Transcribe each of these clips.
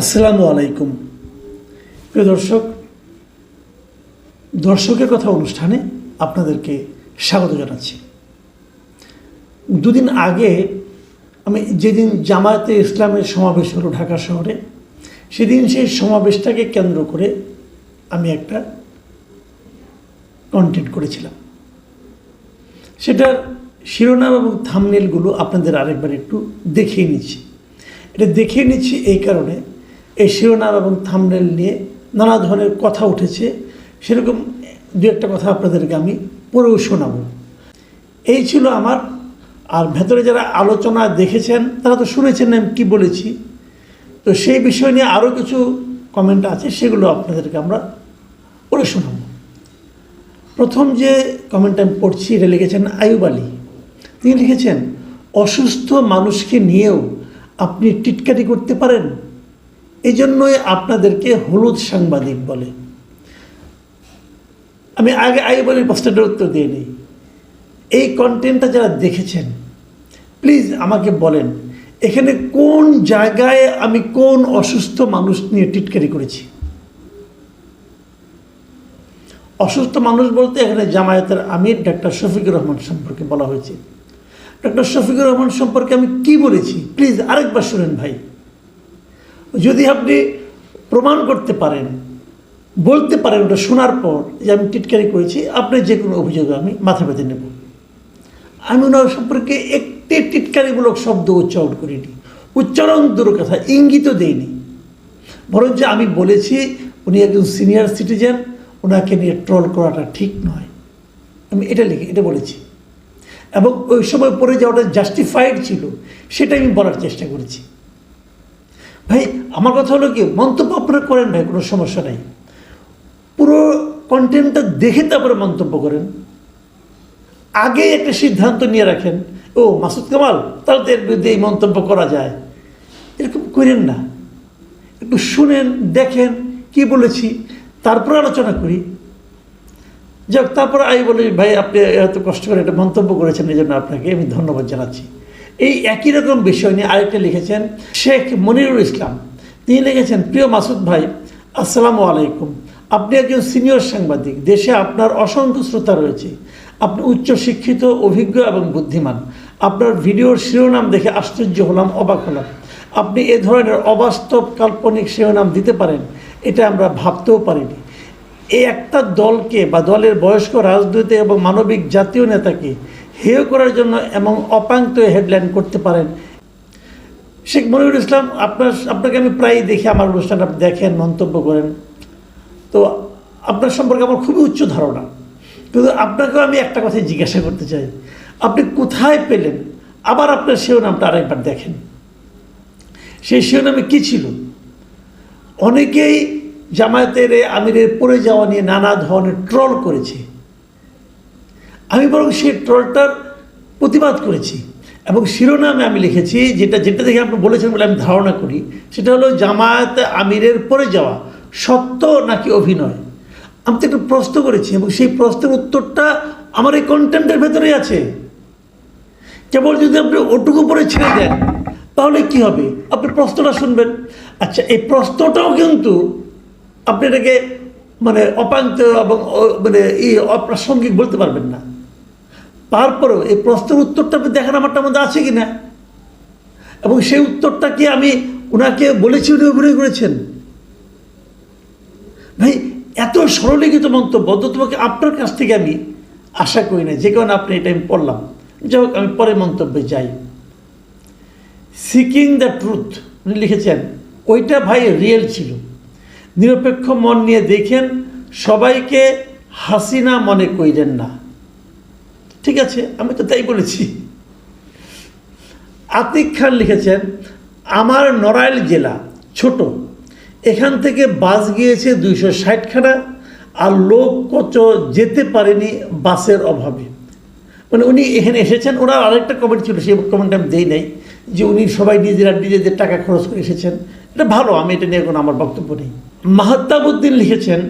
আসসালামু আলাইকুম। প্রিয় দর্শক, দর্শকের কথা অনুষ্ঠানে আপনাদেরকে স্বাগত জানাচ্ছি। দুদিন আগে আমি যেদিন জামায়াতে ইসলামের সমাবেশ হলো ঢাকা শহরে, সেদিন সেই সমাবেশটাকে কেন্দ্র করে আমি একটা কন্টেন্ট করেছিলাম। সেটার শিরোনাম এবং থামনেলগুলো আপনাদের আরেকবার একটু দেখিয়ে নিচ্ছি। এটা দেখিয়ে নিচ্ছি এই কারণে এই শিরোনাম এবং থামনেল নিয়ে নানা ধরনের কথা উঠেছে। সেরকম দু একটা কথা আপনাদেরকে আমি পড়েও শোনাবো। এই ছিল আমার। আর ভেতরে যারা আলোচনা দেখেছেন, তারা তো শুনেছেন আমি কী বলেছি। তো সেই বিষয় নিয়ে আরও কিছু কমেন্ট আছে, সেগুলো আপনাদেরকে আমরা পড়ে শোনাবো। প্রথম যে কমেন্ট আমি পড়ছি, এটা লিখেছেন আয়ুব আলী। তিনি লিখেছেন, অসুস্থ মানুষকে নিয়েও আপনি টিটকারি করতে পারেন? এই জন্যই আপনাদেরকে হলুদ সাংবাদিক বলে। আমি আগে আয়ুব আলীর প্রশ্নটার উত্তর দিয়ে নিই। এই কন্টেন্টটা যারা দেখেছেন প্লিজ আমাকে বলেন, এখানে কোন জায়গায় আমি কোন অসুস্থ মানুষ নিয়ে টিটকারি করেছি? অসুস্থ মানুষ বলতে এখানে জামায়াতের আমির ডাক্তার শফিকুর রহমান সম্পর্কে বলা হয়েছে। ডাক্তার শফিকুর রহমান সম্পর্কে আমি কি বলেছি? প্লিজ আরেকবার শুনেন ভাই। যদি আপনি প্রমাণ করতে পারেন, বলতে পারেন, ওটা শোনার পর যে আমি টিটকারি করেছি আপনার যে কোনো অভিযোগ আমি মাথা পেতে নেব। আমি ওনার সম্পর্কে একটি টিটকারিমূলক শব্দ উচ্চারণ করিনি। উচ্চারণ দূর কথা, ইঙ্গিতও দেইনি। বরঞ্চ আমি বলেছি, উনি একজন সিনিয়র সিটিজেন, ওনাকে নিয়ে ট্রল করাটা ঠিক নয়। আমি এটা লিখে, এটা বলেছি। এবং ওই সময় পরে যে যাওয়াটা জাস্টিফাইড ছিল, সেটা আমি বলার চেষ্টা করেছি। ভাই, আমার কথা হলো কি, মন্তব্য আপনারা করেন ভাই, কোনো সমস্যা নাই। পুরো কন্টেন্টটা দেখে তারপরে মন্তব্য করেন। আগে একটা সিদ্ধান্ত নিয়ে রাখেন, ও, মাসুদ কামাল, তাহলে তো এর বিরুদ্ধে এই মন্তব্য করা যায়। এরকম করেন না। একটু শুনেন, দেখেন, কি বলেছি, তারপর আলোচনা করি। যাক, তারপর আমি বলি, ভাই, আপনি এত কষ্ট করে একটা মন্তব্য করেছেন এই জন্য আপনাকে আমি ধন্যবাদ জানাচ্ছি। এই একই রকম বিষয় নিয়ে আরেকটা লিখেছেন শেখ মনিরুল ইসলাম। তিনি লিখেছেন, প্রিয় মাসুদ ভাই, আসসালামু আলাইকুম। আপনি একজন সিনিয়র সাংবাদিক। দেশে আপনার অসংখ্য শ্রোতা রয়েছে। আপনি উচ্চ শিক্ষিত, অভিজ্ঞ এবং বুদ্ধিমান। আপনার ভিডিওর শিরোনাম দেখে আশ্চর্য হলাম, অবাক হলাম। আপনি এ ধরনের অবাস্তব কাল্পনিক শিরোনাম দিতে পারেন, এটা আমরা ভাবতেও পারিনি। এই একটা দলকে বা দলের বয়স্ক রাজনৈতিক এবং মানবিক জাতীয় নেতাকে হেয় করার জন্য এবং অপাঙ্ক্ত হেডলাইন করতে পারেন। শেখ মনিরুল ইসলাম, আপনার, আপনাকে আমি প্রায়ই দেখি, আমার অনুষ্ঠান আপনি দেখেন, মন্তব্য করেন। তো আপনার সম্পর্কে আমার খুবই উচ্চ ধারণা। কিন্তু আপনাকেও আমি একটা কথাই জিজ্ঞাসা করতে চাই। আপনি কোথায় পেলেন? আবার আপনার শিরোনামটা আরেকবার দেখেন। সেই শিরোনামে কী ছিল? অনেকেই জামায়াতের আমিরের পড়ে যাওয়া নিয়ে নানা ধরনের ট্রল করেছে। আমি বরং সেই ট্রলটার প্রতিবাদ করেছি এবং শিরোনামে আমি লিখেছি যেটা যেটা দেখে আপনি বলেছেন বলে আমি ধারণা করি, সেটা হলো জামায়াত আমিরের পরে যাওয়া সত্য নাকি অভিনয়? আমি তো একটু প্রশ্ন করেছি এবং সেই প্রশ্নের উত্তরটা আমার এই কন্টেন্টের ভেতরেই আছে। কেবল যদি আপনি ওটুকু পরে ছেড়ে দেন, তাহলে কি হবে? আপনি প্রশ্নটা শুনবেন। আচ্ছা এই প্রশ্নটাও কিন্তু আপনি এটাকে মানে অপান্ত এবং মানে এই অপ্রাসঙ্গিক বলতে পারবেন না। তারপরেও এই প্রশ্নের উত্তরটা আপনি দেখেন আমারটার মধ্যে আছে কি না এবং সেই উত্তরটা কি আমি ওনাকে বলেছি উনি অভিনয় করেছেন? ভাই, এত সরলীকৃত মন্তব্য তো তোমাকে আপনার কাছ থেকে আমি আশা করি না, যে কারণে আপনি এটা আমি পড়লাম। যাই হোক, আমি পরে মন্তব্যে যাই। সিকিং দ্য ট্রুথ, উনি লিখেছেন, ওইটা ভাই রিয়েল ছিল। নিরপেক্ষ মন নিয়ে দেখেন, সবাইকে হাসিনা মনে কইলেন না। ঠিক আছে, আমি তো তাই বলেছি। আতিক খান লিখেছেন, আমার নড়াইল জেলা ছোট, এখান থেকে বাস গিয়েছে দুইশো ষাটখানা আর লোক কত যেতে পারেনি বাসের অভাবে। মানে উনি এখানে এসেছেন, ওনার আরেকটা কমেন্ট ছিল, সেই কমেন্ট আমি দেই নাই, যে উনি সবাই নিজেরা নিজেদের টাকা খরচ করে এসেছেন। এটা ভালো, আমি এটা নিয়ে কোনো আমার বক্তব্য নেই। মাহাত্তাবুদ্দিন লিখেছেন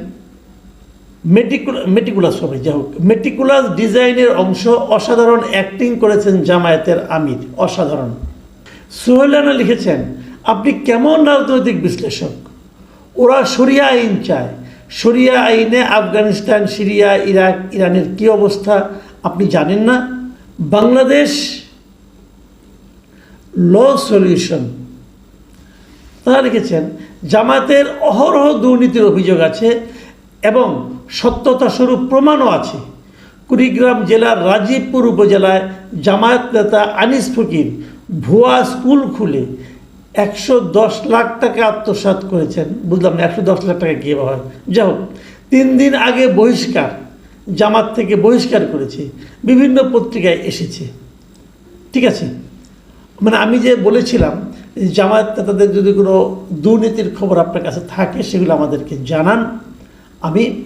মেটিকুলা মেটিকুলাস হবে, যাই হোক। মেটিকুলাস ডিজাইনের অংশ অসাধারণ অ্যাক্টিং করেছেন জামায়াতের আমির, অসাধারণ। সোহেলানা লিখেছেন, আপনি কেমন রাজনৈতিক বিশ্লেষক? ওরা শরিয়া আইন চায়। শরিয়া আইনে আফগানিস্তান, সিরিয়া, ইরাক, ইরানের কি অবস্থা আপনি জানেন না? Bangladesh law solution. তারা লিখেছেন জামাতের অহরহ দুর্নীতির অভিযোগ আছে এবং সত্যতা স্বরূপ প্রমাণও আছে। কুড়িগ্রাম জেলার রাজীবপুর উপজেলায় জামায়াত নেতা আনিস ফকির ভুয়া স্কুল খুলে একশো দশ লাখ টাকা আত্মসাৎ করেছেন। বুঝলাম না, একশো দশ লাখ টাকা কীভাবে হয়? যাই হোক, তিন দিন আগে বহিষ্কার, জামাত থেকে বহিষ্কার করেছে, বিভিন্ন পত্রিকায় এসেছে। ঠিক আছে? মানে আমি যে বলেছিলাম, জামায়াত নেতাদের যদি কোনো দুর্নীতির খবর আপনার কাছে থাকে, সেগুলো আমাদেরকে জানান। আমি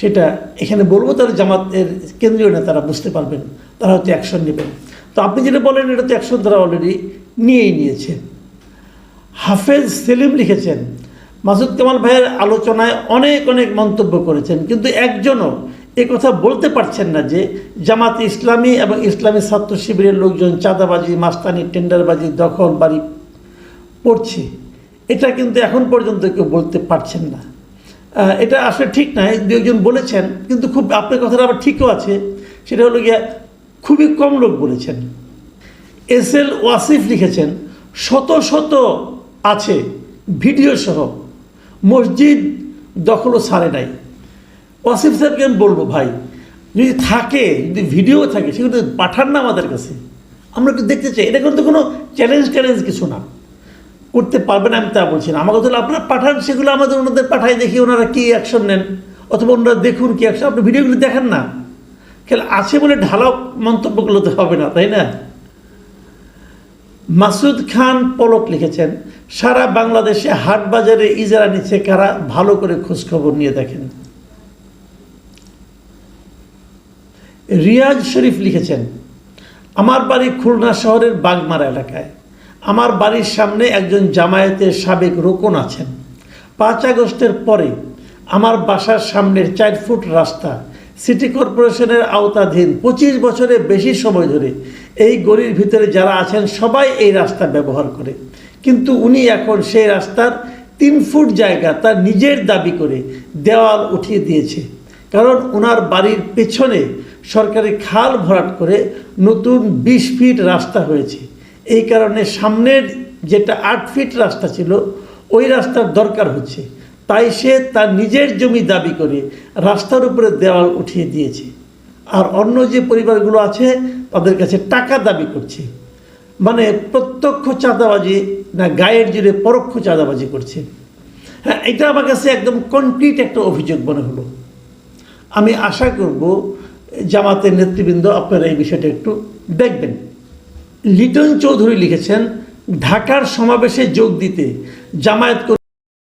সেটা এখানে বলব তাহলে জামাতের কেন্দ্রীয় নেতারা বুঝতে পারবেন, তারা হয়তো অ্যাকশন নেবেন তো আপনি যেটা বলেন, এটা তো অ্যাকশন তারা অলরেডি নিয়েই নিয়েছে। হাফেজ সেলিম লিখেছেন, মাসুদ কামাল ভাইয়ের আলোচনায় অনেক অনেক মন্তব্য করেছেন, কিন্তু একজনও এ কথা বলতে পারছেন না যে জামাত ইসলামী এবং ইসলামী ছাত্র শিবিরের লোকজন চাঁদাবাজি, মাস্তানি, টেন্ডারবাজি, দখল, বাড়ি পড়ছে। এটা কিন্তু এখন পর্যন্ত কেউ বলতে পারছেন না। এটা আসলে ঠিক নয়, দু একজন বলেছেন, কিন্তু খুব, আপনার কথাটা আবার ঠিকও আছে। সেটা হলো গিয়া, খুবই কম লোক বলেছেন। এস এল ওয়াসিফ লিখেছেন, শত শত আছে ভিডিও সহ, মসজিদ দখলও ছাড়ে নাই। ওয়াসিফ সাহেবকে আমি বলব, ভাই, যদি থাকে, যদি ভিডিও থাকে, সেগুলো পাঠান না আমাদের কাছে। আমরা একটু দেখতে চাই। এটা কিন্তু কোনো চ্যালেঞ্জ ট্যালেঞ্জ কিছু না। করতে পারবেন আমি তা বলছি না। আমার কথা হলো আপনারা পাঠান, সেগুলো আমাদের ওনাদের পাঠাই দেখি, ওনারা কী অ্যাকশন নেন। অথবা ওনারা দেখুন কী অ্যাকশন আপনি ভিডিওগুলো দেখেন না। খেলে আছে বলে ঢালাও মন্তব্যগুলো তো হবে না, তাই না? মাসুদ খান পলক লিখেছেন, সারা বাংলাদেশে হাট বাজারে ইজারা নিচ্ছে কারা, ভালো করে খোঁজখবর নিয়ে দেখেন। রিয়াজ শরীফ লিখেছেন, আমার বাড়ি খুলনা শহরের বাগমারা এলাকায়। আমার বাড়ির সামনে একজন জামায়াতের সাবেক রোকন আছেন। পাঁচ আগস্টের পরে আমার বাসার সামনের চার ফুট রাস্তা সিটি কর্পোরেশনের আওতাধীন পঁচিশ বছরের বেশি সময় ধরে এই গলির ভিতরে যারা আছেন সবাই এই রাস্তা ব্যবহার করে। কিন্তু উনি এখন সেই রাস্তার তিন ফুট জায়গা তার নিজের দাবি করে দেওয়াল উঠিয়ে দিয়েছে। কারণ ওনার বাড়ির পেছনে সরকারি খাল ভরাট করে নতুন বিশ ফিট রাস্তা হয়েছে। এই কারণে সামনের যেটা আট ফিট রাস্তা ছিল, ওই রাস্তার দরকার হচ্ছে। তাই সে তার নিজের জমি দাবি করে রাস্তার উপরে দেওয়াল উঠিয়ে দিয়েছে। আর অন্য যে পরিবারগুলো আছে, তাদের কাছে টাকা দাবি করছে। মানে প্রত্যক্ষ চাঁদাবাজি না গায়ের জুড়ে পরোক্ষ চাঁদাবাজি করছে। হ্যাঁ এটা আমার কাছে একদম কমপ্লিট একটা অভিযোগ মনে হলো। আমি আশা করব, জামাতের নেতৃবৃন্দ আপনারা এই বিষয়টা একটু দেখবেন। লিটন চৌধুরী লিখেছেন ঢাকার সমাবেশে যোগ দিতে জামায়াত